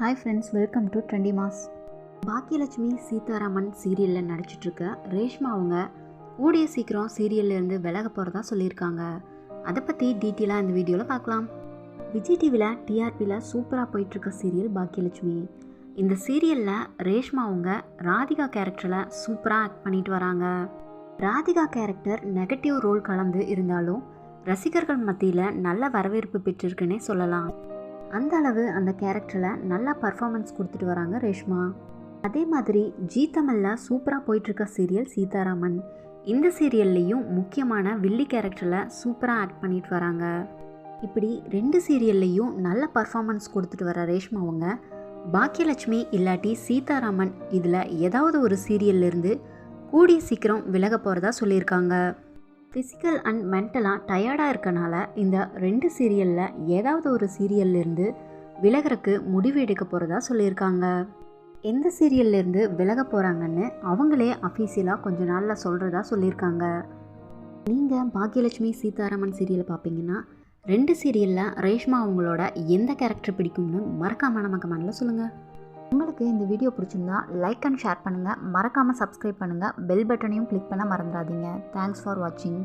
Hi friends welcome to trendy mass Baakiyalakshmi Seetharaman சீரியலில் நடிச்சிட்ருக்க ரேஷ்மா அவங்க கூடிய சீக்கிரம் சீரியல்லேருந்து விலக போகிறதா சொல்லியிருக்காங்க. அதை பற்றி டீட்டெயிலாக இந்த வீடியோவில் பார்க்கலாம் விஜய் டிவியில் டிஆர்பியில் சூப்பராக போயிட்டுருக்க சீரியல் பாக்கியலட்சுமி. இந்த சீரியலில் ரேஷ்மா அவங்க ராதிகா கேரக்டரில் சூப்பராக ஆக்ட் பண்ணிட்டு வராங்க. ராதிகா கேரக்டர் நெகட்டிவ் ரோல் கலந்து இருந்தாலும் ரசிகர்கள் மத்தியில் நல்ல வரவேற்பு பெற்றிருக்குன்னே சொல்லலாம். அந்த அளவு அந்த கேரக்டரில் நல்லா பர்ஃபார்மன்ஸ் கொடுத்துட்டு வராங்க ரேஷ்மா. அதே மாதிரி ஜீ தமிழில் சூப்பராக போயிட்டுருக்க சீரியல் சீதாராமன். இந்த சீரியல்லையும் முக்கியமான வில்லி கேரக்டரில் சூப்பராக ஆக்ட் பண்ணிட்டு வராங்க. இப்படி ரெண்டு சீரியல்லையும் நல்ல பர்ஃபார்மன்ஸ் கொடுத்துட்டு வர ரேஷ்மா அவங்க. பாக்கியலட்சுமி இல்லாட்டி சீதாராமன் இதில் ஏதாவது ஒரு சீரியல்லேருந்து கூடிய சீக்கிரம் விலக போகிறதா சொல்லியிருக்காங்க. ஃபிசிக்கல் அண்ட் மென்டலாக டயர்டாக இருக்கனால இந்த ரெண்டு சீரியலில் ஏதாவது ஒரு சீரியல்லேருந்து விலகிறக்கு முடிவு எடுக்க போகிறதா சொல்லியிருக்காங்க. எந்த சீரியல்லேருந்து விலக போகிறாங்கன்னு அவங்களே அஃபீஷியலாக கொஞ்ச நாளில் சொல்கிறதா சொல்லியிருக்காங்க. நீங்கள் பாக்யலட்சுமி சீதாராமன் சீரியலை பார்ப்பீங்கன்னா ரெண்டு சீரியலில் ரேஷ்மா அவங்களோட எந்த கேரக்டர் பிடிக்கும்னு மறக்காம நம்ம கமெண்டில் சொல்லுங்கள் உங்களுக்கு இந்த வீடியோ பிடிச்சிருந்தா லைக் அண்ட் ஷேர் பண்ணுங்கள் மறக்காமல் சப்ஸ்கிரைப் பண்ணுங்கள் பெல் பட்டனையும் கிளிக் பண்ண மறந்துடாதீங்க. தேங்க்ஸ் ஃபார் வாட்சிங்